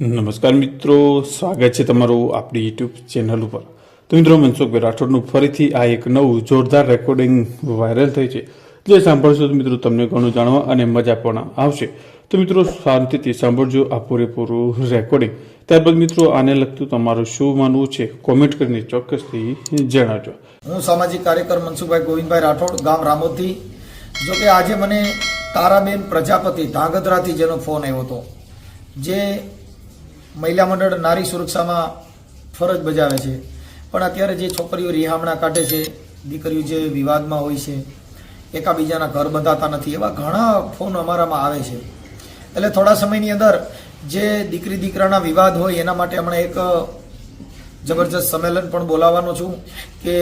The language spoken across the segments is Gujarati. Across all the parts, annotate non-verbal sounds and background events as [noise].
નમસ્કાર મિત્રો, સ્વાગત છે તમારું આપણી યુટ્યુબ ચેનલ ઉપર. તો મિત્રો મનસુખભાઈ રાઠોડનું ફરીથી આ એક નવું જોરદાર રેકોર્ડિંગ વાયરલ થઈ છે. જે સાંભળશો તો મિત્રો તમને ઘણું જાણવા અને મજા પણ આવશે. તો મિત્રો, શાંતિથી સાંભળજો આ પૂરેપૂરું રેકોર્ડિંગ ત્યારબાદ મિત્રો, આને લગતું તમારું શું માનવું છે કોમેન્ટ કરીને ચોક્કસથી જણાવજો. હું સામાજિક કાર્યકર મનસુખભાઈ ગોવિંદભાઈ રાઠોડ, ગામ રામોદથી. જોકે આજે મને તારાબેન પ્રજાપતિ ધાંગધ્રાથી જેનો ફોન આવ્યો હતો. જે મહિલા મંડળ નારી સુરક્ષામાં ફરજ બજાવે છે. પણ અત્યારે જે છોકરીઓ રિહામણા કાઢે છે, દીકરીઓ જે વિવાદમાં હોય છે, એકાબીજાના ઘર બંધાતા નથી, એવા ઘણા ફોન અમારામાં આવે છે. એટલે થોડા સમયની અંદર જે દીકરી દીકરાના વિવાદ હોય, એના માટે હમણાં એક જબરજસ્ત સંમેલન પણ બોલાવવાનો છું કે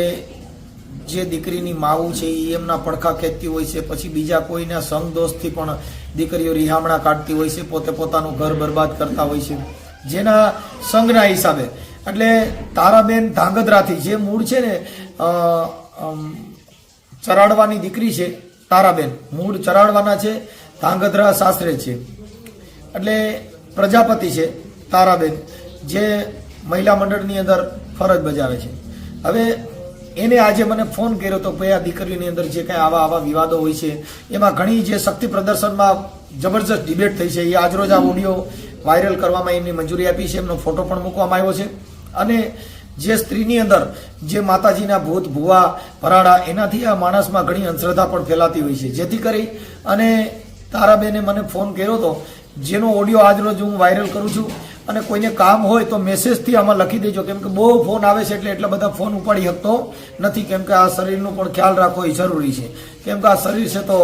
જે દીકરીની માવું છે એ એમના પડખા ખેંચતી હોય છે, પછી બીજા કોઈના સંગ દોસ્તથી પણ દીકરીઓ રિહામણા કાઢતી હોય છે, પોતે પોતાનું ઘર બરબાદ કરતા હોય છે. જેના સંઘના હિસાબે. એટલે તારાબેન ધાંગધ્રાથી જે મૂળ છે ને ચરાડવાની દીકરી છે તારાબેન. મૂળ ચરાડવાના છે, ધાંગધ્રા સાસરે છે. એટલે પ્રજાપતિ છે તારાબેન, જે મહિલા મંડળની અંદર ફરજ બજાવે છે. હવે એને આજે મને ફોન કર્યો તો ભાઈ આ દીકરીની અંદર જે કાંઈ આવા આવા વિવાદો હોય છે, એમાં ઘણી જે શક્તિ પ્રદર્શનમાં જબરજસ્ત ડિબેટ થઈ છે. એ આજરોજ આ ઓડિયો વાયરલ કરવામાં એમની મંજૂરી આપી છે, એમનો ફોટો પણ મૂકવામાં આવ્યો છે. અને જે સ્ત્રીની અંદર જે માતાજીના ભૂત, ભુવા, ભરાડા, એનાથી આ માણસમાં ઘણી અંધશ્રદ્ધા પણ ફેલાતી હોય છે. જેથી કરી અને તારાબેને મને ફોન કર્યો હતો જેનો ઓડિયો આજરોજ હું વાયરલ કરું છું અને કોઈને કામ હોય તો મેસેજથી આમાં લખી દેજો. કેમ કે બહુ ફોન આવે છે એટલે એટલા બધા ફોન ઉપાડી શકતો નથી. કેમ કે આ શરીરનો પણ ખ્યાલ રાખવો એ જરૂરી છે. કેમ કે આ શરીર છે તો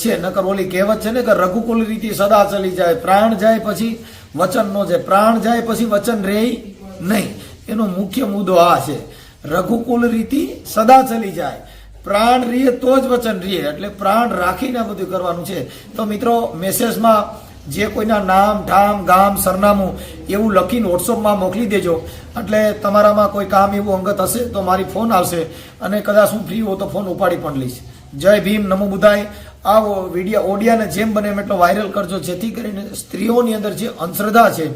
છે, નકર ઓલી કહેવત છે ને કે રઘુકુલ રીતે સદા ચલી જાય, પ્રાણ જાય પછી વચન નો જાય પ્રાણ જાય પછી વચન રહે નહીં. એનો મુખ્ય મુદ્દો આ છે. રઘુકુલ રીતિ સદા ચલી જાય. પ્રાણ રીએ તો જ વચન રીએ. એટલે પ્રાણ રાખીને બધું કરવાનું છે. તો મિત્રો, મેસેજમાં જે કોઈના નામ ઠામ ગામ, સરનામું એવું લખીને વોટ્સઅપમાં મોકલી દેજો. એટલે તમારામાં કોઈ કામ એવું અંગત હશે તો મારી ફોન આવશે અને કદાચ હું ફ્રી હોઉં તો ફોન ઉપાડી પણ લઈશ. જય ભીમ, નમો બુધાય. આ વીડિયો ઓડિયાને જેમ બને એમ એટલો વાયરલ કરજો જેથી કરીને સ્ત્રીઓની અંદર જે અંધશ્રદ્ધા છે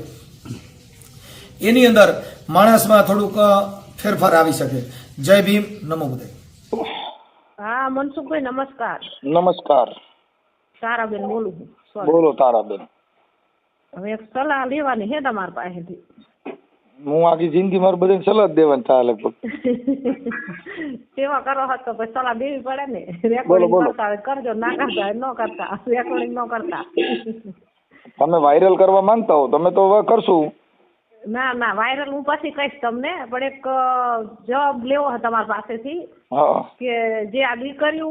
એની અંદર માણસમાં થોડુંક ફેરફાર આવી શકે. જય ભીમ નમો બુધાય હા મનસુખભાઈ નમસ્કાર. નમસ્કાર. તારાબેન બોલું. બોલો તારાબેન. હવે એક સલાહ લેવાની હે તમારી પાસેથી. હું આખી જિંદગી મારું બધાને સલાહ દેવાનું થાય લગભગ. [laughs] સેવા કરો હતો તો પછી સલાહ દેવી પડે ને. રેકોર્ડિંગ કરતા કરજો. ના કરતા ન કરતા. રેકોર્ડિંગ ન કરતા. તમે વાયરલ કરવા માંગતા હો તમે તો કરશું. ના ના વાયરલ હું પછી કહીશ તમને પણ એક જવાબ લેવો છે તમારી પાસેથી કે જે આ દીકરીઓ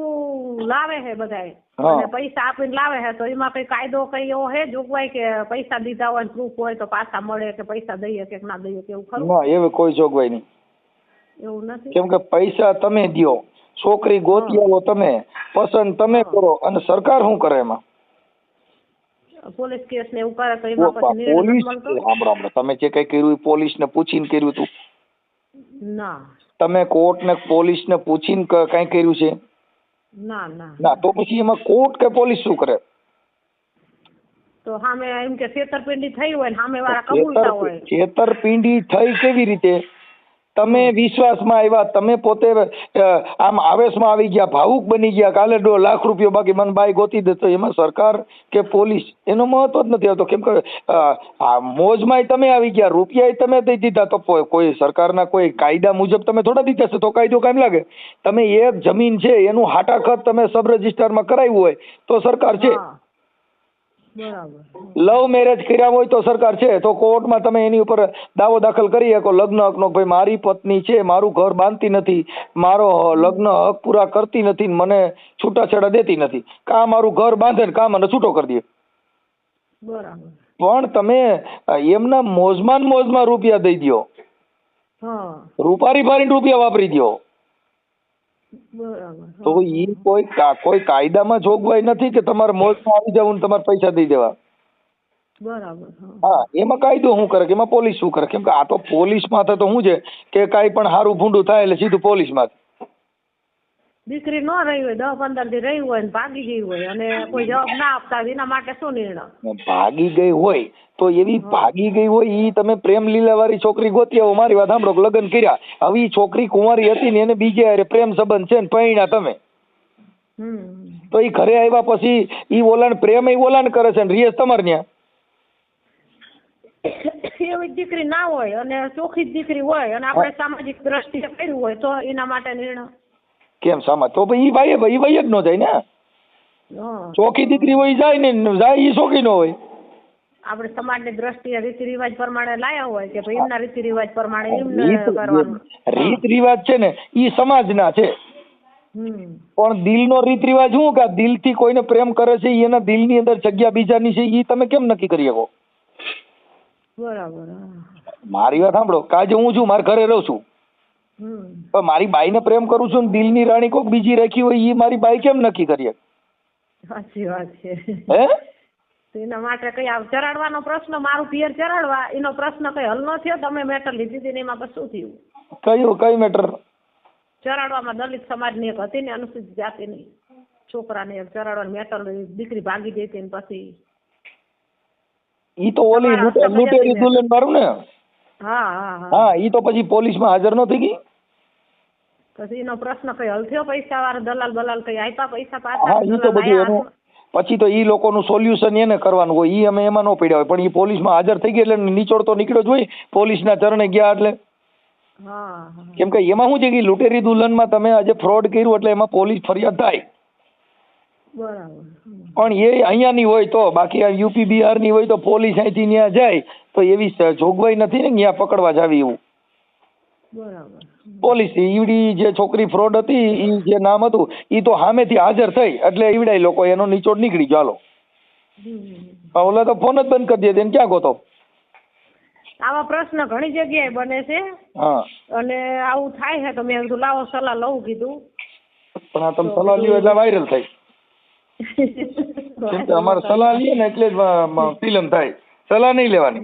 લાવે છે બધાય અને પૈસા આપીને લાવે છે તો એમાં કઈ કાયદો કઈ એવો છે જોગવાઈ કે પૈસા દીધા હોય પ્રૂફ હોય તો પાછા મળે કે પૈસા દઈએ કે ના દઈએ કે એવું ખરું? ના એવી કોઈ જોગવાઈ નહીં. એવું નથી? કેમ કે પૈસા તમે દો છોકરી ગોતી આવો તમે પસંદ તમે કરો અને સરકાર શું કરે એમાં? પોલીસ કેસ ને એવું કરે તો એમાં પછી નિર્ણય પોલીસ? મળતો સાંભળો સાંભળો તમે જે કઈ કર્યું એ પોલીસને પૂછીને કર્યું તું? ના. તમે કોર્ટ ને પોલીસ ને પૂછીને ક- કાંઈ કર્યું છે? ના ના. ના તો પછી એમાં કોર્ટ કે પોલીસ શું કરે? તો સામે એમ કે છેતરપિંડી થઈ હોય ને સામે વાળા કબૂલતા હોય. છેતરપિંડી થઈ કેવી રીતે? તમે વિશ્વાસમાં આવ્યા તમે પોતે આમ આવેશમાં આવી ગયા ભાવુક બની ગયા કાલે દોઢ લાખ રૂપિયો બાકી મને બાઈ ગોતી દે. તો એમાં સરકાર કે પોલીસ? એનો મહત્વ જ નથી આવતો. કેમ કે મોજમાંય તમે આવી ગયા રૂપિયા તમે દઈ દીધા. તો કોઈ સરકારના કોઈ કાયદા મુજબ તમે થોડા દીધા છે તો કાયદો કામ લાગે. તમે એક જમીન છે એનું હાટાખત તમે સબ રજિસ્ટરમાં કરાવ્યું હોય તો સરકાર છે. લવ મેરેજ કર્યા હોય તો સરકાર છે તો કોર્ટમાં તમે એની ઉપર દાવો દાખલ કરી શકો. લગ્ન હકનો ભાઈ મારી પત્ની છે મારું ઘર બાંધતી નથી મારો લગ્ન હક પૂરા કરતી નથી મને છૂટાછેડા દેતી નથી. કા મારું ઘર બાંધે ને કા મને છૂટો કરી દે. બરાબર. પણ તમે એમના મોજમાં મોજમાં રૂપિયા દઈ દ્યો. હા. રૂપારી ફારીને રૂપિયા વાપરી દ્યો. બરાબર તો ઈ કોઈ કોઈ કાયદામાં જોગવાઈ નથી કે તમારે મોજમાં આવી જવું ને તમારે પૈસા દઈ દેવા. બરાબર હા. હા એમાં કાયદો શું કરે કે એમાં પોલીસ શું કરે? કેમ કે આ તો પોલીસ માથે તો શું છે કે કાંઈ પણ સારું ભૂંડું થાય એટલે સીધું પોલીસ માથે. દીકરી ન રહી હોય દસ પંદર દી રહી હોય ને ભાગી ગઈ હોય અને કોઈ જવાબ ના આપતા હોય એના માટે શું નિર્ણય? ભાગી ગઈ હોય તો એવી ભાગી ગઈ હોય એ તમે પ્રેમ લીલા વાળી છોકરી ગોતી આવો મારી વાત સાંભળો લગ્ન કર્યા હવે ઈ છોકરી કુંવારી હતી ને એને બીજે અરે પ્રેમ સંબંધ છે ને પૈણા તમે. તો ઈ ઘરે આવ્યા પછી ઈ વોલણ પ્રેમ એ ઓલાને કરે છે ને રિયસ તમાર ત્યાં એવી દીકરી ના હોય અને ચોખ્ખી દીકરી હોય અને આપણે સામાજિક દ્રષ્ટિએ કર્યું હોય તો એના માટે નિર્ણય? કેમ સામા? તો ભાઈ ઈ ભાઈ ઈ ભાઈ જ નો જાય ને. ચોખી દીકરી હોય જાય ને જાય ઈ ચોખી નો હોય. આપણે સમાજની દ્રષ્ટિએ રીતિ રિવાજ પ્રમાણે લાયા હોય કે ભાઈ એમના રીતિ રિવાજ પ્રમાણે એમને કરવાનું. રીત રિવાજ છે ને ઈ સમાજના છે. પણ દિલનો રીત રિવાજ શું કે દિલથી કોઈને પ્રેમ કરે છે એના એના દિલની અંદર જગ્યા બીજાની છે ઈ તમે કેમ નક્કી કરી શકો? બરાબર મારી વાત સાંભળો કાજે હું છું મારા ઘરે રહું છું. પણ મારી બાઈને પ્રેમ કરું છું ને દિલની રાણી કોક બીજી રાખી હોય એ મારી બાઈ કેમ નક્કી કરીએ? સાચી વાત છે. હે? એના માટે કઈ આ ચરાડવાનો પ્રશ્ન મારું પિયર ચરાડવા એનો પ્રશ્ન કઈ હલ ન થયો? તમે મેટર લીધી હતી ને એમાં બસ શું થયું? કયું કઈ મેટર ચરાડવામાં દલિત સમાજની એક હતી ને અનુસૂચિત જાતિની. છોકરાને એક ચરાડવાની મેટર દીકરી ભાગી ગઈ હતી ને પછી. ઈ તો ઓલી તમારા લૂંટે- હસ્તક લૂંટેરી જતી દુલ્હન મારું ને? હા હા હા. હા ઈ તો પછી પોલીસમાં હાજર ન થઈ ગઈ? પછી એનો પ્રશ્ન કઈ હલ થયો પૈસા વાળા દલાલ બલાલ કઈ આપ્યા પૈસા હા પાછા ઈ તો બધું એનું પછી તો ઈ લોકોનું સોલ્યુશન એને કરવાનું હોય. ઈ અમે એમાં ન પડ્યા હોય. પણ ઈ પોલીસમાં હાજર થઈ ગઈ એટલે નીચોડ તો નીકળ્યો જ હોય. પોલીસના ચરણે ગયા એટલે. હા હા. કેમ કે એમાં શું છે કે લૂંટેરી દુલ્હનમાં તમે આજે ફ્રોડ કર્યું એટલે એમાં પોલીસ ફરિયાદ થાય. બરાબર પણ એ અહીંયાની હોય તો બાકી આ યુપી બિહારની હોય તો પોલીસ અહીંથી ત્યાં જાય. તો એવી જોગવાઈ નથી ને ત્યાં પકડવા જાવી એવું. બરાબર. પોલીસ ઈવડી જે છોકરી ફ્રોડ હતી ઈ જે નામ હતું ઈ તો સામેથી હાજર થઈ. એટલે ઈવડાય લોકો એનો નીચોડ નીકળી ગયો. હાલો. ઓલા તો ફોન જ બંધ કરી દે એને ક્યાં ગોતો? આવા પ્રશ્ન ઘણી જગ્યાએ બને છે. હા. અને આવું થાય છે તો મેં કીધું લાવો સલાહ લઉં કીધું. પણ આ તમે સલાહ લ્યો એટલે વાયરલ થાય [laughs] કેમ કે અમારે સલાહ લઈએ ને એટલે જ ફિલ્મ [laughs] થાય. સલાહ નહીં લેવાની.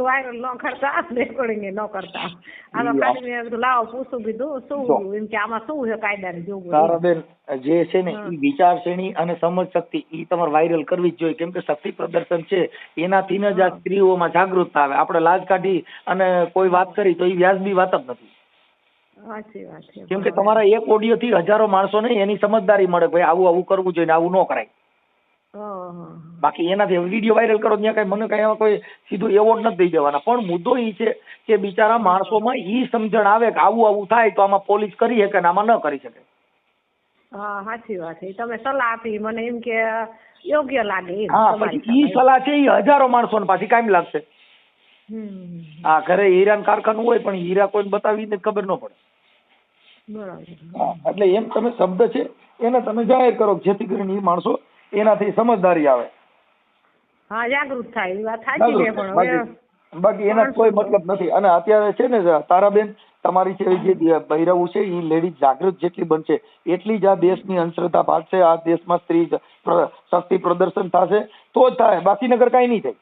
વાયરલ ન કરતા રેકોર્ડિંગ ન કરતા આમાં ખાલી મેં કીધું લાવો પૂછું કીધું શું એમ કે આમાં શું છે કાયદાની જોગવાઈ તારાબેન જે છે ને એ વિચાર શ્રેણી અને સમજ શક્તિ એ તમારે વાયરલ કરવી જ જોઈએ કેમ કે શક્તિ પ્રદર્શન છે એનાથી જ આ સ્ત્રીઓમાં જાગૃતતા આવે આપણે લાજ કાઢી અને કોઈ વાત કરી તો એ વ્યાજબી વાત જ નથી કેમ કે તમારા એક ઓડિયો થી હજારો માણસો ને એની સમજદારી મળે ભાઈ આવું આવું કરવું જોઈએ ને આવું ન કરાય. બાકી એનાથી વીડિયો વાયરલ કરો ત્યાં કઈ મને કઈ કોઈ સીધું એવોર્ડ નથી દઈ દેવાના. પણ મુદ્દો એ છે કે બિચારા માણસોમાં ઈ સમજણ આવે કે આવું આવું થાય તો આમાં પોલીસ કરી શકે ને આમાં ન કરી શકે. હા સાચી વાત છે. તમે સલાહ આપી મને એમ કે યોગ્ય લાગે હા પછી ઈ સલાહ છે ઈ હજારો માણસો ને પાછી કાયમ લાગશે. હા ઘરે હીરાન કારખાનું હોય પણ હીરા કોઈને બતાવીને ખબર ન પડે. બરાબર. એટલે એમ તમે શબ્દ છે એને તમે જાહેર કરો જેથી કરીને એ માણસો એનાથી સમજદારી આવે. હા જાગૃત થાય એ વાત સાચી છે પણ બાકી એના કોઈ મતલબ નથી. અને અત્યારે છે ને તારાબેન તમારી છે જે બૈરવું છે એ લેડી જાગૃત જેટલી બનશે એટલી જ આ દેશની અંધશ્રદ્ધા ભાગશે આ દેશમાં સ્ત્રી શક્તિ પ્રદર્શન થશે તો જ થાય. બાકી નગર કાંઈ નહીં થાય.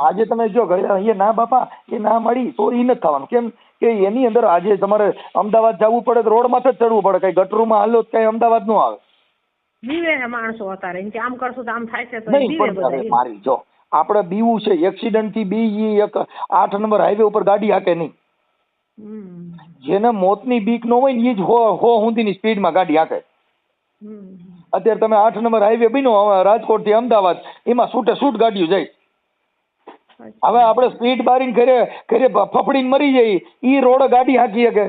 આજે તમે જો ઘરે અહીંયા ના બાપા એ ના મળી તો એ નથી થવાનું. કેમ કે એની અંદર આજે તમારે અમદાવાદ જવું પડે તો રોડ માથે જ ચડવું પડે. કઈ ગટરૂમાં હાલો કઈ અમદાવાદ નો આવે. બીવે છે માણસો અત્યારે એમ કે આમ કરશું તો આમ થાય છે તો નહીં બીવે પણ બધા. મારી જો આપણે બીવું છે એક્સિડન્ટથી બી ઈ એક આઠ નંબર હાઈવે ઉપર ગાડી હાકે નહીં. હમ, જેને મોતની બીક ન હોય ને એ જ હો હો સ્પીડમાં ગાડી હાકે. હમ. અત્યારે તમે આઠ નંબર હાઈવે બીનો રાજકોટથી અમદાવાદ એમાં છૂટે છૂટ ગાડીઓ જાય. હવે આપણે સ્પીડ બારીને ઘરે ઘરે ફફડીને મરી જઈએ ઈ રોડ ગાડી હાકી શકે.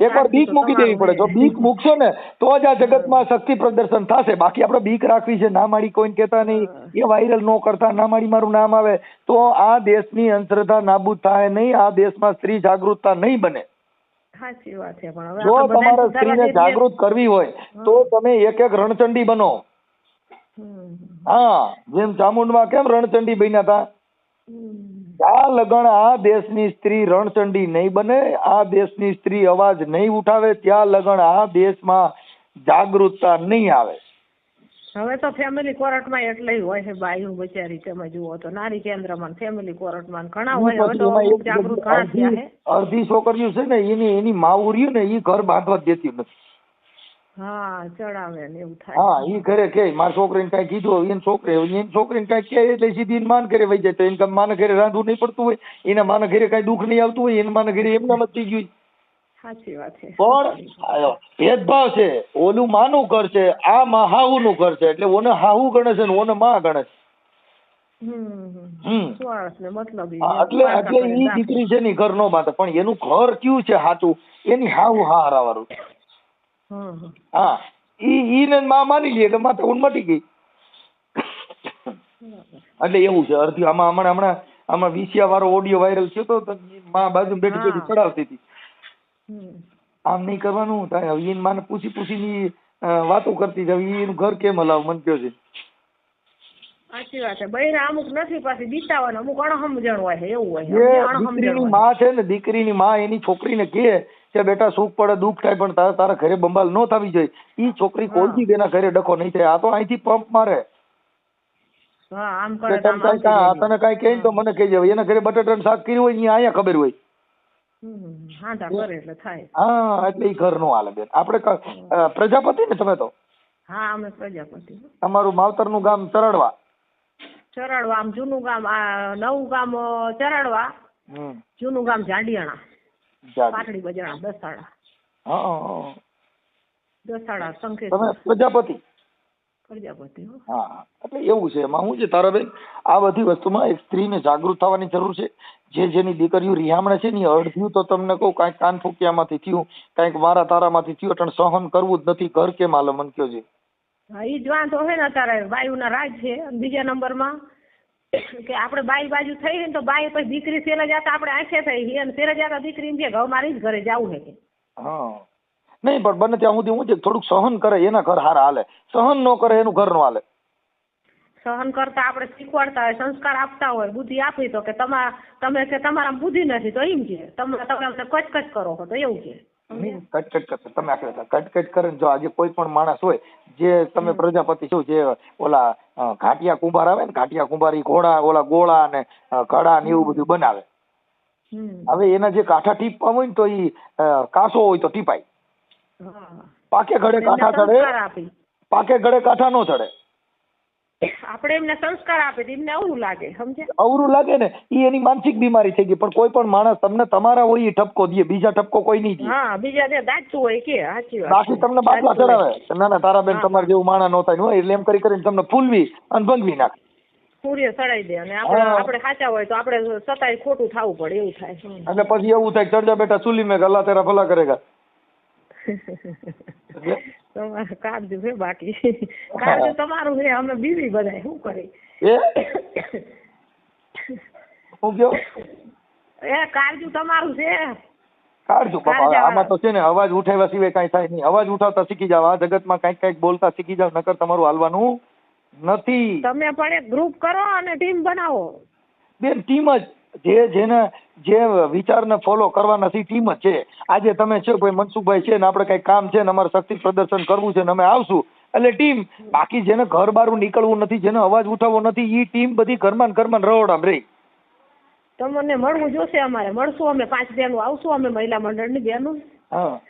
એકવાર બીક મૂકી દેવી પડે. જો બીક મૂકશો ને તો જ આ જગતમાં શક્તિ પ્રદર્શન થશે. બાકી આપણે બીક રાખવી છે. ના માડી કોઈને કહેતા નહીં. એ વાયરલ નો કરતા. ના માડી મારું નામ આવે. તો આ દેશની અંધશ્રદ્ધા નાબૂદ થાય નહીં. આ દેશમાં સ્ત્રી જાગૃતતા નહીં બને. જો તમારે સ્ત્રીને જાગૃત કરવી હોય તો તમે એક એક રણચંડી બનો. હા. જેમ ચામુંડમાં કેમ રણચંડી બન્યા હતા. આ લગણ આ દેશની સ્ત્રી રણચંડી નહીં બને આ દેશની સ્ત્રી અવાજ નહીં ઉઠાવે ત્યાં લગણ આ દેશમાં જાગૃતતા નહીં આવે. હવે તો ફેમિલી કોર્ટમાં એટલે હોય છે બાયું બચારી તમે જુઓ તો નારી કેન્દ્રમાં ફેમિલી કોર્ટમાં ઘણા હોય હવે તો જાગૃત ઘણા થયા છે. અડધી છોકરીઓ છે ને એની એની માવું રહ્યું ને એ ઘર બાંધવા દેતી નથી. હા ચડાવે ને એવું થાય. હા ઈ ઘરે કે મારી છોકરીને કઈ કીધું હોય એની એની છોકરીને કઈ કહે એટલે સીધી એની માન ઘરે વહી જાય. તો એને માને ઘરે રાંધવું નહીં પડતું હોય એના માને ઘરે કઈ દુઃખ નહીં આવતું હોય એને માને ઘરે એમના મત થઈ ગયું સાચી વાત છે. પણ ભેદભાવ છે. ઓલું માનું ઘર છે આ માં હાહુનું ઘર છે એટલે ઓને હાહુ ગણે છે ને ઓને માં ગણે છે. ને એટલે એટલે ઈ દીકરી છે ને ઘર નો માતા પણ એનું ઘર કયું છે સાચું? એની હાહુ હા હારાવાળું હમ હમ. હા. ઈ ઈ ને માં માની લે એટલે માથે ઊંડ મટી ગઈ. એટલે એવું છે અર્ધી આમાં હમણાં હમણાં આમાં વિસિયા વાળો ઓડિયો વાયરલ થયો તો માં બાજુ બેઠી બેઠી ચડાવતી હતી. આમ નહીં કરવાનું તારે હવે એને માને પૂછી પૂછીને વાતો કરતી જાવ ઈ એનું ઘર કેમ હલાવ મન કયો છે. સાચી વાત છે. બૈરા અમુક નથી પાછી બીતાવાના અમુક અણસમજણ હોય છે એવું હોય છે. દીકરીની માં છે ને દીકરીની માં એની છોકરીને કહે કે બેટા સુખ પડે દુઃખ થાય પણ તારે તારા ઘરે બંબાલ ન થવી જોઈએ. ઈ છોકરી કોઈ તેના ઘરે ડખો નહીં થાય. આ તો અહીંથી પંપ મારે. તને કાંઈ કહે તો મને હવે એના ઘરે બટાટાનું શાક કર્યું હોય અહીંયા ખબર હોય. હા એટલે ઈ ઘર નો હાલે બેન. આપણે પ્રજાપતિ ને તમે તો? હા અમે પ્રજાપતિ. તમારું માવતરનું ગામ ચરડવા. ચરડવા આમ જૂનું ગામ નવું ગામ ચરડવા. જૂનું ગામ જાડિયાણા. જાડી. પાટડી બજાર દસાડા હા. દસાડા સંકેત પ્રજાપતિ. પ્રજાપતિ હા. એટલે એવું છે એમાં શું છે? તારાબેન આ બધી વસ્તુમાં એક સ્ત્રીને જાગૃત થવાની જરૂર છે. જે જેની દીકરીઓ રિહામણે છે ને અડધ્યું તો તમને કહું કાંઈક કાન ફૂક્યામાંથી થયું કાંઈક મારા તારામાંથી થયું એટલે સહન કરવું જ નથી. ઘર કેમ હાલે મન કયો છે હા ઈ જ વાંધો છે ને અત્યારે. વાયુના રાજ છે બીજા નંબરમાં કે આપણે બાઈ બાજુ થઈ ને તો બાઈ પછી દીકરી સેલે જાતા આપણે આંખે થઈ છે અને સેલે જાતા દીકરી કે ઘઉં મારી જ ઘરે જવું હે કે. હા. નહીં પણ બને ત્યાં સુધી હું છે થોડુંક સહન કરે એના ઘર હારા હાલે. સહન ન કરે એનું ઘર નો હાલે. સહન કરતા આપણે શીખવાડતા હોય સંસ્કાર આપતા હોય બુદ્ધિ આપી તો કે તમા તમે કે તમારા બુદ્ધિ નથી તો એમ કે. તમે તમે કચકચ કરો છો તો એવું કે. કટ કટ કટ તમે આખરે કટ કટ કરે જો આજે કોઈ પણ માણસ હોય જે તમે પ્રજાપતિ છો જે ઓલા ઘાટિયા કુંભાર આવે ને ઘાટિયા કુંભાર ઈ ઘોડા ઓલા ગોળા ને કડા ને એવું બધું બનાવે. હવે એના જે કાંઠા ટીપવા હોય ને તો ઈ કાસો હોય તો ટીપાય. પાકે ઘડે કાંઠા ચડે પાકે ઘડે કાંઠા નો ચડે. આપણે એમને સંસ્કાર આપી એમને અવરું લાગે સમજે અવરું લાગે ને એ એની માનસિક બીમારી થઈ ગઈ. પણ કોઈ પણ માણસ તમને તમારા હોય એ ઠપકો દે બીજા ઠપકો કોઈ નહીં દે. હા બીજા જે દાચું હોય કે સાચી વાત. બાકી તમને બાટલા ચડાવે. ના ના તારા બેન તમારે જેવું માણા નો થાય ને હોય એટલે એમ કરી કરીને તમને ફૂલવી અને ભંગવી નાખે. સૂર્ય સડાઈ દે અને આપણે આપણે સાચા હોય તો આપણે સતાય ખોટું થવું પડે એવું થાય. અને પછી એવું થાય ચડજા બેટા ચૂલી મેં ગલા તેરા ભલા કરેગા [laughs] તમારે કાળજું છે બાકી કાળજું તમારું છે અમે બીવી બધા શું કરે એ? હું કયો? એ કાળજું તમારું છે. કાળજું બાપા આમાં તો છે ને અવાજ ઉઠાવ્યા સિવાય કાંઈ થાય નહીં. અવાજ ઉઠાવતા શીખી જાવ. આ જગતમાં કાંઈક કાંઈક બોલતા શીખી જાવ નકર તમારું હાલવાનું નથી. તમે પણ એક ગ્રુપ કરો અને ટીમ બનાવો. બેન ટીમ જ. જે જેને જે વિચારને ફોલો કરવા નથી ટીમ જ છે. આજે તમે છો ભાઈ મનસુખભાઈ છે ને આપણે કઈ કામ છે ને અમારે શક્તિ પ્રદર્શન કરવું છે ને અમે આવશું. એટલે ટીમ બાકી જેને ઘર બારું નીકળવું નથી જેને અવાજ ઉઠાવવો નથી એ ટીમ બધી ઘરમાં ઘરમાં રવડામ રહી તમને મળવું જોશે અમારે. મળશું અમે પાંચ બહેનો આવશું અમે મહિલા મંડળની બહેનો હા.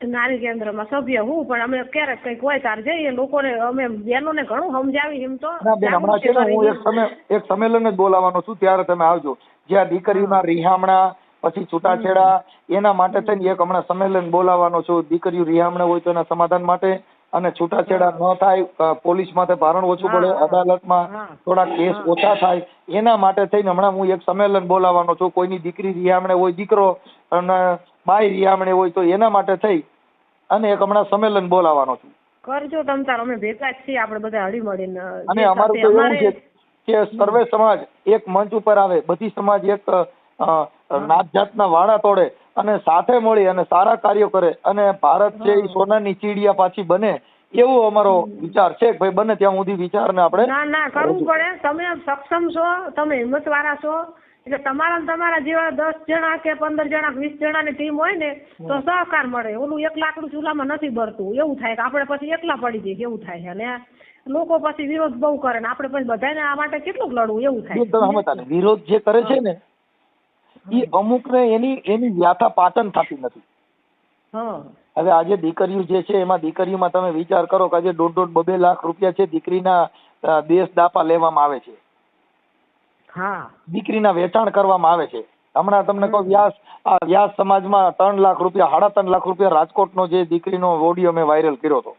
નારી કેન્દ્રમાં સભ્ય હું પણ અમે ક્યારેક કંઈક હોય તાર જઈએ લોકોને અમે બહેનોને ઘણું સમજાવી એમ તો હમણાં છે ને હું એક સમે એક સંમેલન જ બોલાવવાનો છું ત્યારે તમે આવજો. જ્યાં દીકરીઓના રિહામણા પછી છૂટાછેડા એના માટે થઈને એક હમણાં સંમેલન બોલાવવાનો છું. દીકરીઓ રિહામણા હોય તો એના સમાધાન માટે અને છૂટાછેડા ન થાય પોલીસ માથે ભારણ ઓછું પડે અદાલતમાં થોડા કેસ ઓછા થાય. એના માટે થઈને હમણાં હું એક સંમેલન બોલાવવાનો છું. કોઈની દીકરી રિહામણે હોય દીકરો અને બાઈ રિયામણી હોય તો એના માટે થઈ અને એક હમણાં સંમેલન બોલાવવાનો છું. કરજો તમ તાર અમે ભેગા જ છીએ આપણે બધા હળી મળીને અને અમારું તો એવું છે કે સર્વે સમાજ એક મંચ ઉપર આવે બધી સમાજ એક નાત જાતના વાળા તોડે અને સાથે મળી અને સારા કાર્યો કરે અને ભારત છે એ સોનાની ચીડિયા પાછી બને એવો અમારો વિચાર છે કે ભાઈ બને ત્યાં સુધી વિચારને આપણે ના ના કરવું પડે. તમે સક્ષમ છો તમે હિંમત વાળા છો એટલે તમારા તમારા જેવા દસ જણા કે પંદર જણા વીસ જણાની ટીમ હોય ને તો સહકાર મળે. ઓલું એક લાકડું ચૂલામાં નથી ભરતું. એવું થાય કે આપણે પછી એકલા પડી જઈએ એવું થાય છે. અને લોકો પછી વિરોધ બહુ કરે ને આપણે પછી બધાને આ માટે કેટલું લડવું એવું થાય. વિરોધ જે કરે છે ને એ અમુક ને એની એની વ્યાથા પાટન થતી નથી. હવે આજે દીકરીઓ જે છે એમાં દીકરીઓમાં તમે વિચાર કરો કે આજે દોઢ દોઢ બબે લાખ રૂપિયા છે દીકરીના દેશ દાપા લેવામાં આવે છે. દીકરીના વેચાણ કરવામાં આવે છે. હમણાં તમને કહું વ્યાસ આ વ્યાસ સમાજમાં ત્રણ લાખ રૂપિયા સાડા ત્રણ લાખ રૂપિયા રાજકોટનો જે દીકરીનો ઓડિયો મેં વાયરલ કર્યો હતો.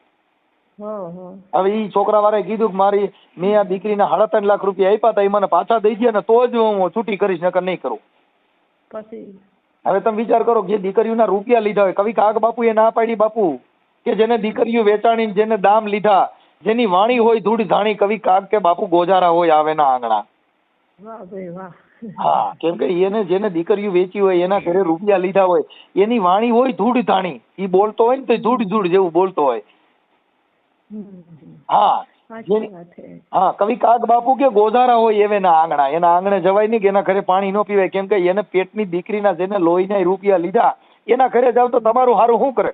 હવે ઈ છોકરા વાળાએ કીધું કે મારી મેં આ દીકરીના સાડા ત્રણ લાખ રૂપિયા આપ્યા હતા એ મને પાછા દઈ દે ને તો જ હું છૂટી કરીશ નકર નહીં કરું. પછી? હવે તમે વિચાર કરો કે જે દીકરીઓના રૂપિયા લીધા હોય કવિ કાગ બાપુ એ ના પાડી બાપુ? કે જેને દીકરીઓ વેચાણી જેને દામ લીધા જેની વાણી હોય ધૂળ ધાણી કવિ કાગ કે બાપુ ગોજારા હોય આવે ના આંગણા. વાહ ભાઈ વાહ. હા કેમ કે એને જેને દીકરીઓ વેચી હોય એના ઘરે રૂપિયા લીધા હોય એની વાણી હોય ધૂળ ધાણી. એ બોલતો હોય ને તો ધૂળ ધૂળ જેવું બોલતો હોય. હા હા કવિ કાગ બાપુ કે ગોધારા હોય એવેના આંગણા. એના આંગણે જવાય નહીં કે એના ઘરે પાણી ન પીવાય. કેમ કે એને પેટની દીકરીના જેને લોહીના રૂપિયા લીધા એના ઘરે જાવ તો તમારું હારું શું કરે?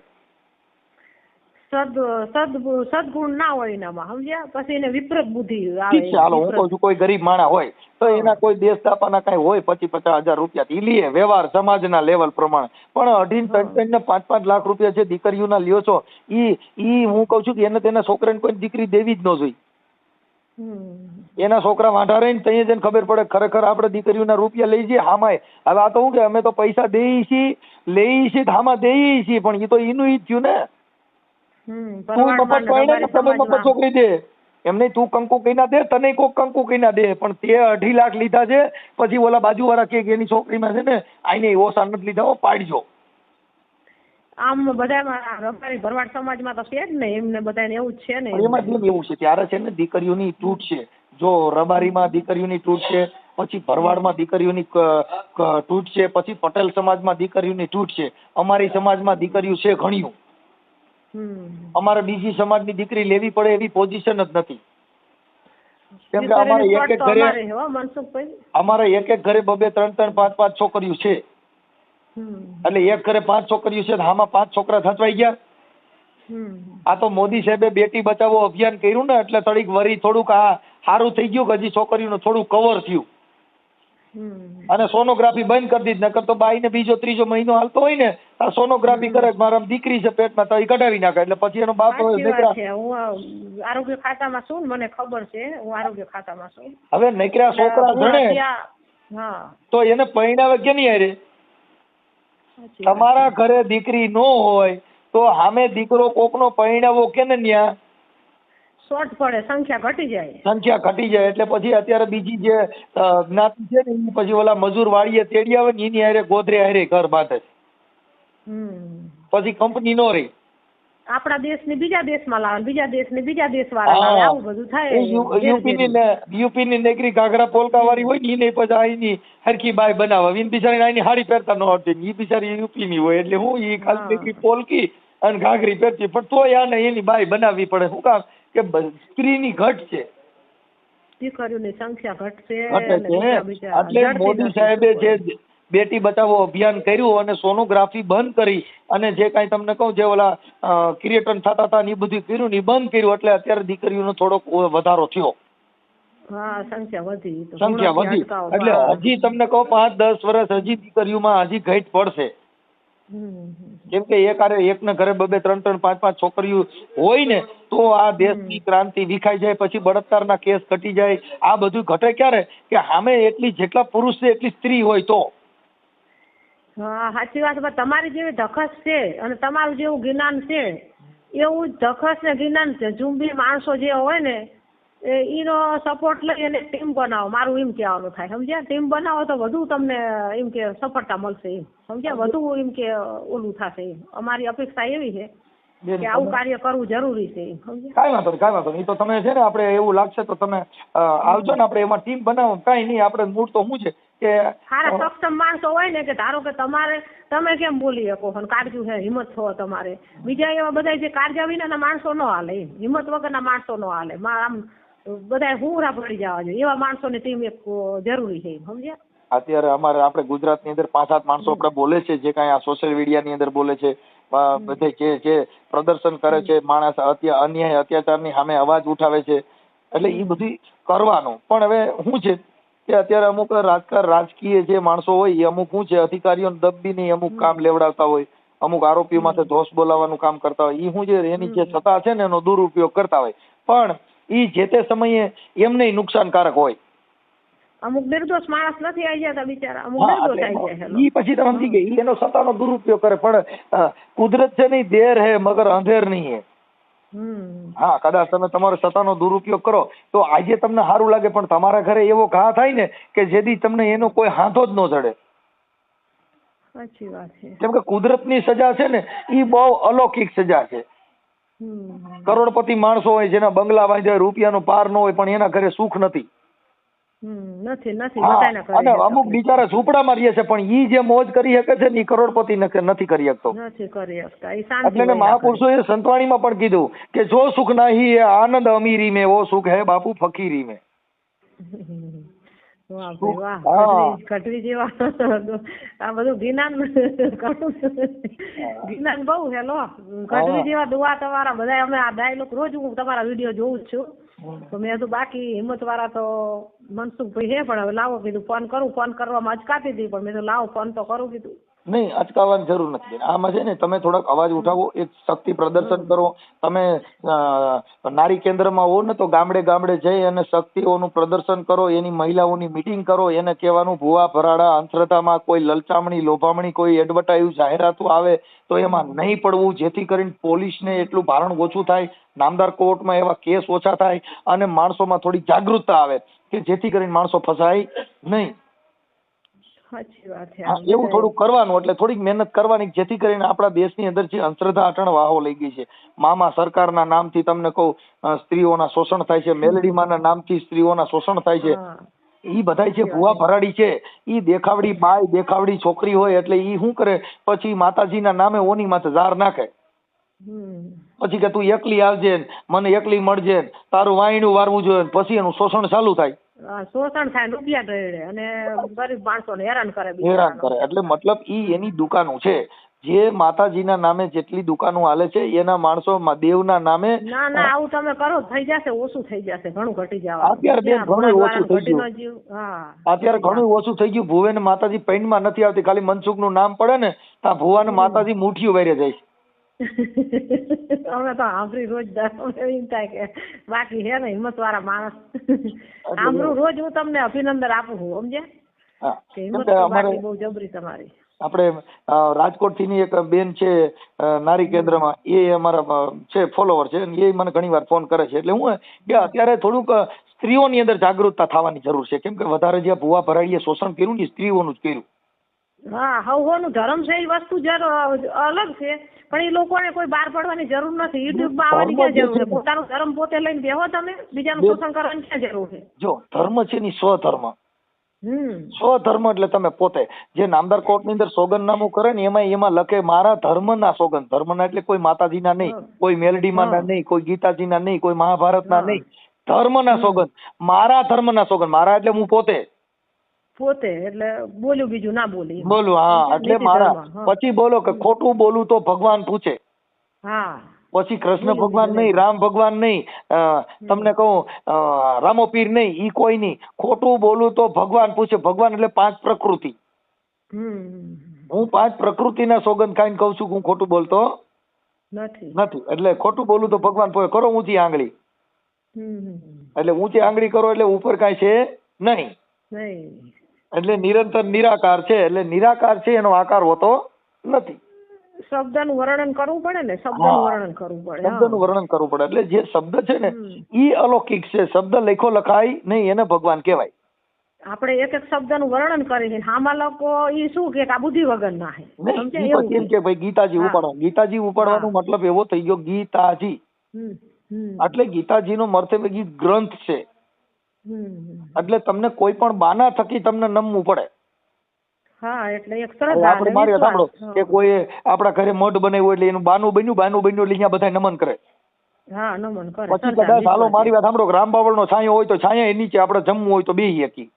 સદ સદ સદગુણ ના હોય એનામાં સમજ્યા? પછી એને વિપરીત બુદ્ધિ આવે. ચાલો હું કહું છું કોઈ ગરીબ માણા હોય તો એના કોઈ દેશ દાપાના કઈ હોય પચીસ પચાસ હજાર રૂપિયા થી લીએ વ્યવહાર સમાજના લેવલ પ્રમાણે. પણ અઢીન ત્રણ ને પાંચ પાંચ લાખ રૂપિયા જે દીકરીઓના લ્યો છો ઈ ઈ હું કહું છું કે એને તેના છોકરાને કોઈ દીકરી દેવી જ ન જોઈ એના છોકરા વાંઢા રહીને ત્યાં જઈને ખબર પડે ખરેખર આપણે દીકરીઓના રૂપિયા લઈ જઈએ હામાય. હવે આ તો હું કે અમે તો પૈસા દઈએ છીએ લઈએ છીએ હામાં દઈએ છીએ પણ એ તો એનું ઈ જ થયું ને. તું મફત પરણે ને ને તમે મફત છોકરી દે. એમ નહીં તું કંકુ કઈના દે તને કોક કંકુ કઈના દે. પણ તે અઢી લાખ લીધા છે પછી ઓલા બાજુવાળા કે એની છોકરીમાં છે ને આઈને ઓછા નથી લીધા હો પાડજો. આમ બધામાં રબારી ભરવાડ સમાજમાં તો છે જ ને એમને બધાને એવું જ છે ને. એમાં એવું છે? ત્યારે છે ને દીકરીઓની તૂટ છે. જો રબારીમાં દીકરીઓની તૂટ છે પછી ભરવાડમાં દીકરીઓની તૂટ છે પછી પટેલ સમાજમાં દીકરીઓની તૂટ છે. અમારી સમાજમાં દીકરીઓ છે ઘણીયું. અમારે બીજી સમાજની દીકરી લેવી પડે એવી પોઝિશન જ નથી. કેમ કે અમારે એક એક ઘરે અમારે એક એક ઘરે બબે ત્રણ ત્રણ પાંચ પાંચ છોકરીઓ છે. એટલે એક ઘરે પાંચ છોકરીઓ છે આમાં પાંચ છોકરા થચવાઈ ગયા. આ તો મોદી સાહેબે બેટી બચાવો અભિયાન કર્યું ને એટલે થોડીક વરી થોડુંક આ સારું થઈ ગયું કે હજી છોકરીઓનું થોડું કવર થયું. અને સોનોગ્રાફી બંધ કરી દીધી નકર તો બાઈને બીજો ત્રીજો મહિનો હાલતો હોય ને આ સોનોગ્રાફી કરે કે મારા દીકરી છે પેટમાં તો એ કઢાવી નાખે. એટલે પછી એનો બાપ હોય હું આરોગ્ય ખાતામાં છું મને ખબર છે હું આરોગ્ય ખાતામાં છું. હવે નેકરા છોકરા જણે હા. તો એને પરિણાવે કે નહીં અરે તમારા ઘરે દીકરી નો હોય તો સામે દીકરો કોકનો પરિણાવો કેને ન્યા? શોર્ટ પડે સંખ્યા ઘટી જાય. સંખ્યા ઘટી જાય એટલે પછી અત્યારે બીજી જે જ્ઞાતિ છે ને પછી ઓલા મજૂર વાળીએ તેડી આવે ને એની હારે ગોધરે હારે ઘર બાંધે. પછી કંપની નો રહી આપણા દેશની બીજા દેશમાં લાવે ને બીજા દેશની બીજા દેશવાળા લાવે આવું બધું થાય. યુપી ની યુપી ની નેગરી ઘાઘરા પોલકા વાળી હોય ને એને પછી અહીંની હરખી બાય બનાવે. ઈન બિચારી અહીંની હાડી પહેરતા ન આવતી એ બિચારી યુપી ની હોય એટલે હું એ ખાલી નેગરી પોલકી અને ઘાઘરી પહેરતી. પણ તોય આને એની બાય બનાવવી પડે. શું કામ? કે સ્ત્રી સ્ત્રીની ઘટ છે. દીકરીઓની સંખ્યા ઘટશે એટલે મોદી સાહેબે જે બેટી બચાવો અભિયાન કર્યું અને સોનોગ્રાફી બંધ કરી અને જે કાંઈ તમને કહું જે ઓલા ક્રિએટન થતા હતા ને એ બધું કર્યું ને બંધ કર્યું એટલે અત્યારે દીકરીઓનો થોડોક વધારો થયો. સંખ્યા વધી. એટલે હજી તમને કહો પાંચ દસ વર્ષ હજી દીકરીઓમાં હજી ઘટ પડશે. કેમ કે એક આરે એકના ઘરે બબે ત્રણ ત્રણ પાંચ પાંચ છોકરીઓ હોય ને તો આ દેશની ક્રાંતિ વિખાઈ જાય પછી બળાત્કારના કેસ ઘટી જાય. આ બધું ઘટે ક્યારે? કે સામે એટલી જેટલા પુરુષ છે એટલી સ્ત્રી હોય તો. હા સાચી વાત પણ તમારી જેવી ધખસ છે અને તમારું જેવું જ્ઞાન છે એવું જ ધખસ ને જ્ઞાન છે. ઝુંબી માણસો જે હોય ને એનો સપોર્ટ લઈ અને ટીમ બનાવો. મારું એમ કહેવાનું થાય સમજ્યા? ટીમ બનાવો તો વધુ તમને એમ કે સફળતા મળશે એમ. સમજ્યા? વધુ એમ કે ઓલું થશે એમ. અમારી અપેક્ષા એવી છે કે આવું કાર્ય કરવું જરૂરી છે કાંઈ વાંધો નહીં કાંઈ વાંધો નહીં. તો તમે છે ને આપણે એવું લાગશે તો તમે આવજો ને આપણે એમાં ટીમ બનાવો. કાંઈ નહીં આપણે મૂળ તો શું છે. કે સારા સક્ષમ માણસો હોય ને કે ધારો કે તમારે તમે કેમ બોલી શકો કાળજું છે હિંમત છો તમારે? બીજા એવા બધા જે કાળજા વિનાના માણસો ન હાલે હિંમત વગરના માણસો ન હાલે. આમ બધા હુંરા પડી જવા જોઈએ. એવા માણસોની ટીમ એક જરૂરી છે સમજ્યા? અત્યારે અમારે આપણે ગુજરાતની અંદર પાંચ સાત માણસો આપણે બોલે છે જે કાંઈ આ સોશિયલ મીડિયાની અંદર બોલે છે. બધે જે જે પ્રદર્શન કરે છે માણસ અત્યા અન્યાય અત્યાચારની સામે અવાજ ઉઠાવે છે. એટલે એ બધી કરવાનું. પણ હવે શું છે કે અત્યારે અમુક રાજકાર રાજકીય જે માણસો હોય એ અમુક શું છે અધિકારીઓને દબીને અમુક કામ લેવડાવતા હોય અમુક આરોપીઓ માથે ધોષ બોલાવવાનું કામ કરતા હોય એ શું છે એની જે સત્તા છે ને એનો દુરુપયોગ કરતા હોય. પણ એ જે તે સમયે એમને નુકસાનકારક હોય. અમુક નિર્દોષ માણસ નથી આવી જતા બિચારા અમુક નિર્દોષ આવી જાય ઈ પછી તમે સમજી ગયા એનો સત્તાનો દુરુપયોગ કરે પણ કુદરત છે નહીં દેર હે મગર અંધેર નહીં હે. હા કદાચ તમે તમારો સત્તાનો દુરુપયોગ કરો. તો આજે તમને સારું લાગે પણ તમારા ઘરે એવો ઘા થાય ને કે જેથી તમને એનો કોઈ હાથો જ ન ચડે સાચી વાત છે. કેમ કે કુદરતની સજા છે ને ઈ બહુ અલૌકિક સજા છે. કરોડપતિ માણસો હોય જેના બંગલા બાંધ્યા રૂપિયાનો પાર ન હોય પણ એના ઘરે સુખ નથી. નથી નથી અમુક બિચારા ઝૂંપડામાં રહે છે પણ ઈ જે મોજ કરી શકે છે ઈ કરોડપતિ નથી કરી શકતો. એટલે મહાપુરુષો એ સંતવાણીમાં પણ કીધું કે જો સુખ નાહી એ આનંદ અમીરી મે ઓ સુખ હે બાપુ ફકીરી [laughs] [laughs] [laughs] જેવા દુઆ તમારા બધા ડાયલોગ રોજ હું તમારા વીડિયો જોઉં છું. તો મેં તો બાકી હિંમત વાળા તો મનસુખભાઈ હે, પણ હવે લાવો કીધું, ફોન કરું, ફોન કરવામાં અચકાતી હતી પણ મેં તો લાવો, ફોન તો કરું કીધું. નહીં અચકાવવાની જરૂર નથી બેન. આમાં છે ને તમે થોડાક અવાજ ઉઠાવો એક શક્તિ પ્રદર્શન કરો. તમે નારી કેન્દ્રમાં હો ને તો ગામડે ગામડે જઈ અને શક્તિઓનું પ્રદર્શન કરો એની મહિલાઓની મિટિંગ કરો એને કહેવાનું ભૂવા ભરાડા અંધશ્રદ્ધામાં કોઈ લલચામણી લોભામણી કોઈ એડવર્ટાઇઝ જાહેરાતો આવે તો એમાં નહીં પડવું જેથી કરીને પોલીસને એટલું ભારણ ઓછું થાય નામદાર કોર્ટમાં એવા કેસ ઓછા થાય અને માણસોમાં થોડી જાગૃતતા આવે કે જેથી કરીને માણસો ફસાય નહીં. સાચી વાત છે હા એવું થોડું કરવાનું એટલે થોડીક મહેનત કરવાની જેથી કરીને આપણા દેશની અંદર જે અંધશ્રદ્ધા અટણ વાહો લઈ ગઈ છે. મામા સરકારના નામથી તમને કહું સ્ત્રીઓના શોષણ થાય છે મેલડીમાના નામથી સ્ત્રીઓના શોષણ થાય છે. ઈ બધાય જે ભુવા ભરાડી છે. ઈ દેખાવડી બાય દેખાવડી છોકરી હોય એટલે ઈ શું કરે? પછી માતાજીના નામે ઓની માથે ઝાર નાખે. પછી કે તું એકલી આવજે ને, મને એકલી મળજે ને, તારું વાયણું વારવું જોઈએ પછી એનું શોષણ ચાલુ થાય. શોષણ થાય રૂપિયા ઢળે અને ગરીબ માણસોને હેરાન કરે હેરાન કરે. એટલે મતલબ ઈ એની દુકાનો છે. જે માતાજીના નામે જેટલી દુકાનો હાલે છે એના માણસો દેવના નામે ના ના આવું તમે કરો થઈ જશે ઓછું થઈ જશે ઘણું ઘટી જવા અત્યારે બેન ઘણું ઓછું થઈ ગયું. અત્યારે ઘણું ઓછું થઈ ગયું. ભુવે માતાજી પૈણમાં નથી આવતી ખાલી મનસુખનું નામ પડે ને ત્યાં ભુવા ને માતાજી મુઠીઓ વારે જાય. [laughs] અમે તો સાંભળી રોજ એમ થાય કે બાકી હે ને હિંમત વાળા માણસ સાંભળું રોજ હું તમને અભિનંદન આપું છું સમજ્યા? કે હિંમત બાકી બહુ જબરી તમારી. આપણે રાજકોટથી એક બેન છે નારી કેન્દ્રમાં એ અમારા છે ફોલોવર છે એ મને ઘણી વાર ફોન કરે છે. એટલે હું કે અત્યારે થોડુંક સ્ત્રીઓની અંદર જાગૃતતા થવાની જરૂર છે. કેમ કે વધારે જે ભુવા ભરાડીએ શોષણ કર્યું ને સ્ત્રીઓનું જ કર્યું. હા હવનું ધર્મ છે એ વસ્તુ અલગ છે પણ એ લોકોને કોઈ બહાર પડવાની જરૂર નથી. યુટ્યુબમાં આવવાની ક્યાં જરૂર છે? પોતાનું ધર્મ પોતે લઈને બેહો તમે બીજાનું શોષણ કરવાની ક્યાં જરૂર છે? જો ધર્મ છે ની સ્વધર્મ. સ્વધર્મ એટલે તમે પોતે જે નામદાર કોર્ટની અંદર સોગંદનામું કરે ને એમાં એમાં લખે મારા ધર્મના સોગંદ. ધર્મના એટલે કોઈ માતાજીના નહીં હા. કોઈ મેલડીમાના ના નહીં કોઈ ગીતાજીના નહીં કોઈ મહાભારતના હા. નહીં. ધર્મના સોગંદ. મારા ધર્મના સોગંદ. મારા એટલે હું પોતે. પોતે એટલે બોલ્યું બીજું ના બોલી બોલું હા એટલે મારા પછી બોલો કે ખોટું બોલું તો ભગવાન પૂછે. હા. પછી કૃષ્ણ ભગવાન નહીં રામ ભગવાન નહીં તમને કહું રામોપીર નહીં ઈ કોઈ નહીં. ખોટું બોલું તો ભગવાન પૂછે. ભગવાન એટલે પાંચ પ્રકૃતિ. હું પાંચ પ્રકૃતિના સોગંદ ખાઈને કહું છું હું ખોટું બોલતો નથી. નથી. એટલે ખોટું બોલું તો ભગવાન પોતે કરો ઊંચી આંગળી. એટલે ઊંચી આંગળી કરો એટલે ઉપર કાંઈ છે નહીં. નહીં. એટલે નિરંતર નિરાકાર છે એટલે નિરાકાર છે એનો આકાર હોતો નથી. શબ્દનું વર્ણન કરવું પડે ને શબ્દનું વર્ણન કરવું પડે શબ્દનું વર્ણન કરવું પડે. એટલે જે શબ્દ છે ને. ઈ અલૌકિક છે. શબ્દ લખો લખાય નહીં એને ભગવાન કહેવાય. આપણે એક એક શબ્દનું વર્ણન કરીએ છીએ આમાં લોકો ઈ શું કે આ બુદ્ધિ વગર ના હે એમ કે. ભાઈ ગીતાજી ઉપાડવા ઉપાડો. ગીતાજી ઉપાડવાનો મતલબ એવો થઈ ગયો ગીતાજી. એટલે ગીતાજીનો મર્થ એ ગ્રંથ છે. એટલે તમને કોઈ પણ બાના થકી તમને નમવું પડે. હા એટલે એક હવે આપણે મારી સાંભળો કે કોઈ આપણા ઘરે મઢ બનાવ્યું એટલે એનું બાનું બન્યું બાનું બન્યું એટલે અહીંયા બધા નમન કરે. હા નમન કરે પછી કદાચ હાલો મારી વાત સાંભળો કે રામ બાવળનો છાંયો હોય તો છાંયા નીચે આપણે જમવું હોય તો બે હકી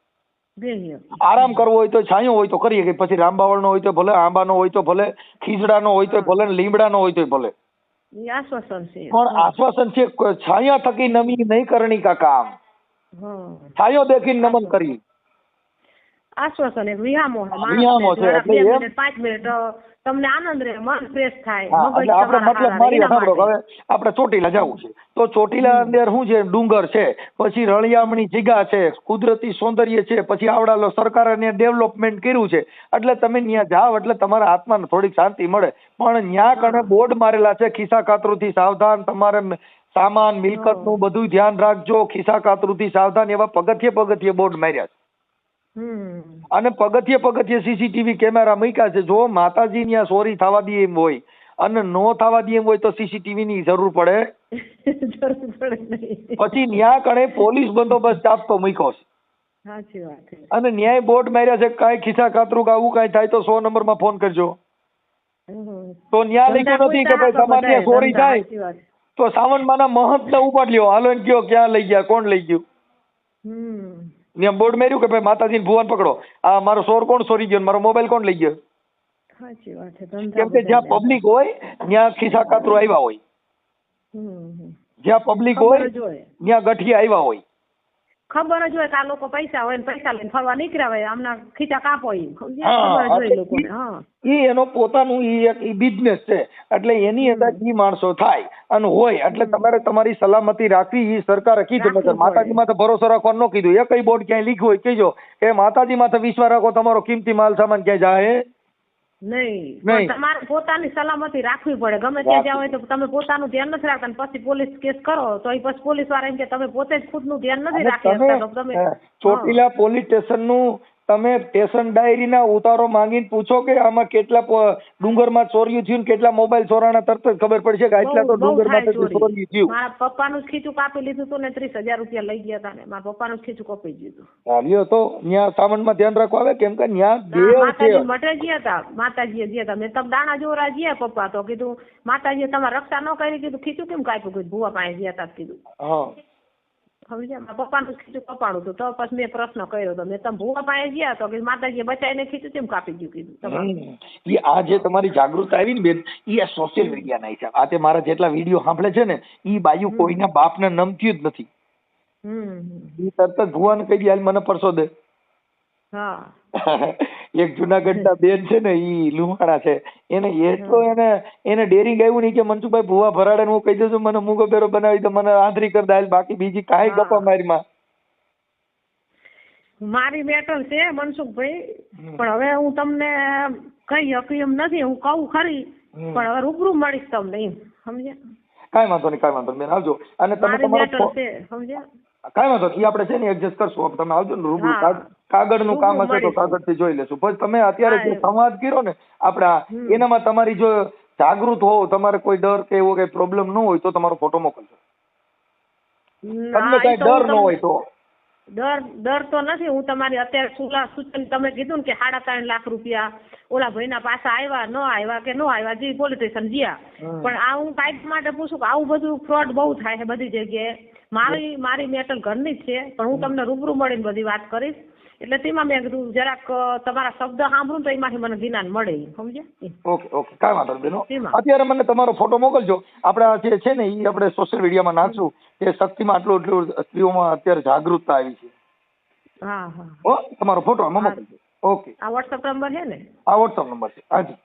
આરામ કરવો હોય તો છાંયો હોય તો કરીએ કે પછી રામબાવળનો હોય તો ભલે આંબા નો હોય તો ભલે ખીજડાનો હોય તો ભલે લીમડા નો હોય તો ભલે. પણ આશ્વાસન છે છાંયા થકી નમી નહીં કરણી કા કામ છાયો દેખીને નમન કરી. આશ્વાસન એક વિહામો છે વિહામો છે, એટલે પાંચ મિનિટ તમને આનંદ રહે મન ફ્રેશ થાય આપણે મતલબ મારી સાંભળો હવે આપણે ચોટીલા જવું છે. તો ચોટીલા અંદર શું છે? ડુંગર છે પછી રળિયામણી જગ્યા છે કુદરતી સૌંદર્ય છે પછી આવડા સરકારે ડેવલપમેન્ટ કર્યું છે. એટલે તમે ત્યાં જાઓ એટલે તમારા આત્માને થોડીક શાંતિ મળે. પણ ત્યાં કણે બોર્ડ મારેલા છે ખિસ્સા કાતરુથી સાવધાન તમારે સામાન મિલકતનું બધું ધ્યાન રાખજો. ખિસ્સા કાતરુથી સાવધાન એવા પગથિયે પગથિયે બોર્ડ માર્યા છે. અને પગથિયે પગથિયે સીસીટીવી કેમેરા મૂક્યા છે. જો માતાજી ત્યાં ચોરી થવા દે એમ હોય અને નો થવા દે એમ હોય તો સીસીટીવી ની જરૂર પડે [laughs] પછી ન્યા કણે પોલીસ બંદોબસ્ત આપતો મૂક્યો છે. અને ન્યાય બોર્ડ માર્યા છે કાંઈ ખિસ્સા કાતરું કે આવું કાંઈ થાય તો સો નંબરમાં ફોન કરજો. તો ન્યાય લખ્યું નથી કે ભાઈ તમારે ચોરી થાય. તો સાવનમાના મહંત ને ઉપાડ લ્યો હાલો ને કયો ક્યાં લઈ ગયા કોણ લઈ ગયું? ત્યાં બોર્ડ મેર્યું કે ભાઈ માતાજી ભુવન પકડો. આ મારો સોર કોણ સોરી ગયો મારો મોબાઈલ કોણ લઈ ગયો? કેમ કે જ્યાં પબ્લિક હોય ત્યાં ખિસ્સા કાતરો આવ્યા હોય. જ્યાં પબ્લિક હોય હોય. ત્યાં ગઠિયા આવ્યા હોય. ખબર જ હોય કે આ લોકો પૈસા હોય ને પૈસા લઈને ફરવા નીકળ્યા હોય આમના ખીચા કાપો ઈ? ખબર જ હોય લોકોને હા. ઈ એનો પોતાનું ઈ એક ઈ બિઝનેસ છે. એટલે એની અંદર ઈ માણસો થાય અને હોય. એટલે તમારે તમારી સલામતી રાખવી ઈ સરકારે કીધું. રાખવું માતાજી માથે ભરોસો રાખવાનું ન કીધું. એ કઈ બોર્ડ ક્યાંય લીખ્યું હોય કહેજો એ માતાજી માથે વિશ્વાસ રાખો તમારો કિંમતી માલ સામાન ક્યાંય જાય નહીં. તમારે પોતાની સલામતી રાખવી પડે. ગમે ત્યાં જ્યાં હોય તો તમે પોતાનું ધ્યાન નથી રાખતા પછી પોલીસ કેસ કરો. તો એ પછી પોલીસવાળા એમ કે તમે પોતે જ ખુદનું ધ્યાન નથી રાખી શકતા. તો તમે ચોટીલા પોલીસ સ્ટેશનનું તમે સ્ટેશન ડાયરીના ઉતારો માંગીને પૂછો કે આમાં કેટલા ડુંગર ડુંગરમાં ચોર્યું થયું કેટલા મોબાઈલ ચોરાણા તરત જ ખબર પડશે કે આટલા તો ડુંગરમાં ચોર્યું થયું. મારા પપ્પાનું ખીચું કાપી લીધું હતું ને ત્રીસ હજાર રૂપિયા લઈ ગયા હતા ને. મારા પપ્પાનું નું ખીચું કપાઈ ગયું હતું તો ત્યાં સામાનમાં ધ્યાન રાખવા આવે કેમ કે ત્યાં હા, દેવ માતાજી મઠે ગયા હતા માતાજીએ ગયા હતા મેં તમે દાણા જોરા ગયા પપ્પા તો કીધું માતાજીએ તમારે રક્ષા ન કરી? કીધું ખીચું કેમ કાપ્યું? કીધું ભૂવા પાસે ગયા હતા કીધું. હા. સમજ્યા મારા પપ્પાનું ખીચું કપાડું હતું. તો પછી મેં પ્રશ્ન કર્યો હતો મેં તમે ભુવા પાસે ગયા? તો કે માતાજી બચાવીને ખીચું કેમ કાપી ગયું? કીધું. એ આ જે તમારી જાગૃતતા આવી ને બેન એ આ સોશિયલ મીડિયાના હિસાબ. આ તે મારા જેટલા વીડિયો સાંભળે છે ને ઈ બાજુ કોઈના બાપને નમતી જ નથી. ઈ તરત જ ભૂવાને કહી દે હાલ મને પરસો દે. [laughs] એક જુનાગઢના બેન છે ને ઈ લુહાણા છે. એને એટલો એને એને ડેરિંગ આવ્યું નહીં કે મનસુખભાઈ ભૂવા ભરાડે હું કહી દઉં છું મને મૂગો બેરો બનાવી તો મને આંધરી કરી દે બાકી બીજી કાંઈ ગપા મારીમાં. મારી મેટર છે મનસુખભાઈ. પણ હવે હું તમને કઈ હકી એમ નથી હું કહું ખરી. પણ હવે રૂબરૂ મળીશ તમને એમ સમજ્યા? કાંઈ વાંધો નહીં કાંઈ વાંધો નહીં બેન આવજો. અને તમે મારી તમારો સમજ્યા? કાંઈ વાંધો નહીં. આપણે છે ને એડજસ્ટ કરશું. તમે આવજો ને રૂબરૂ. કાગળનું કામ હશે તો કાગળથી જોઈ લેશું. પછી તમે અત્યારે જે સંવાદ કર્યો ને આપણા એનામાં તમારી જો જાગૃત હોવ તમારે કોઈ ડર કે એવો કઈ પ્રોબ્લેમ ન હોય તો તમારો ફોટો મોકલજો. તમને કઈ ડર ન હોય તો. ડર ડર તો નથી. હું તમારી અત્યારે સુલા સૂચન તમે કીધું ને કે સાડા ત્રણ લાખ રૂપિયા ઓલા ભાઈના પાછા આવ્યા ન આવ્યા કે ન આવ્યા જે પોલીસ સ્ટેશન ગયા. પણ આ હું કાંઈક માટે પૂછું કે આવું બધું ફ્રોડ બહુ થાય છે બધી જગ્યાએ. મારી મારી મેટલ ઘરની જ છે પણ હું તમને રૂબરૂ મળીને બધી વાત કરીશ. એટલે તેમાં મેં કીધું જરાક તમારા શબ્દ સાંભળું તો એમાંથી મને જ્ઞાન મળે સમજ્યા? ઓકે ઓકે કાંઈ વાંધો બેનો. અત્યારે મને તમારો ફોટો મોકલજો. આપણે જે છે ને એ આપણે સોશિયલ મીડિયામાં નાખશું. કે શક્તિમાં આટલું એટલું સ્ત્રીઓમાં અત્યારે જાગૃતતા આવી છે. હા હા. તમારો ફોટો આમાં મોકલજો. ઓકે. આ વોટ્સઅપ નંબર છે ને? આ વોટ્સઅપ નંબર છે. હાજી